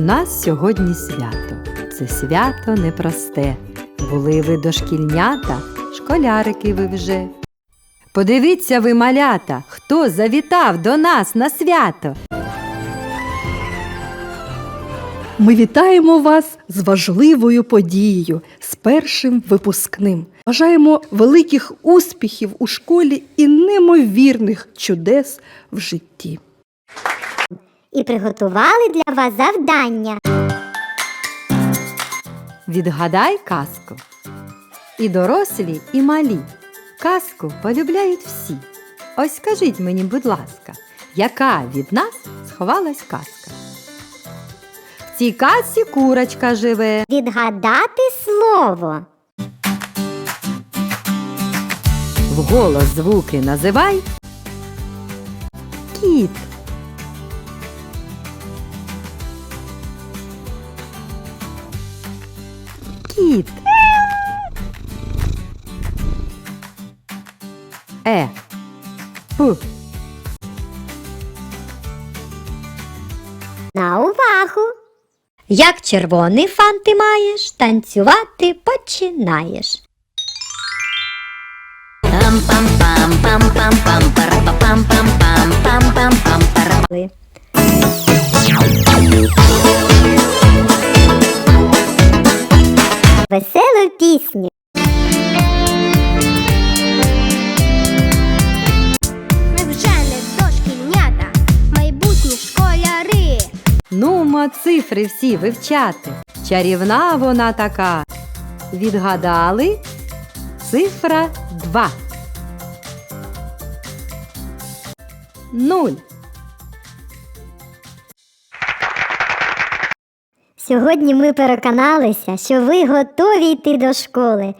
нас сьогодні свято. Це свято непросте. Були ви дошкільнята, школярики ви вже. Подивіться ви, малята, хто завітав до нас на свято. Ми вітаємо вас з важливою подією, з першим випускним. Бажаємо великих успіхів у школі і неймовірних чудес в житті. І приготували для вас завдання. Відгадай казку. І дорослі, і малі. Казку полюбляють всі. Ось скажіть мені, будь ласка, яка від нас сховалась казка? В цій казці курочка живе. Відгадати слово. Вголос звуки називай. Кіт. Кіт. Е. П. На увагу. Як червоний фан ти маєш, танцювати починаєш. Ви. Веселу пісню. Ми вже не дошкільнята, майбутні школяри. Нумо цифри всі вивчати. Чарівна вона така. Відгадали? Цифра 2. Нуль. Сьогодні ми переконалися, що ви готові йти до школи.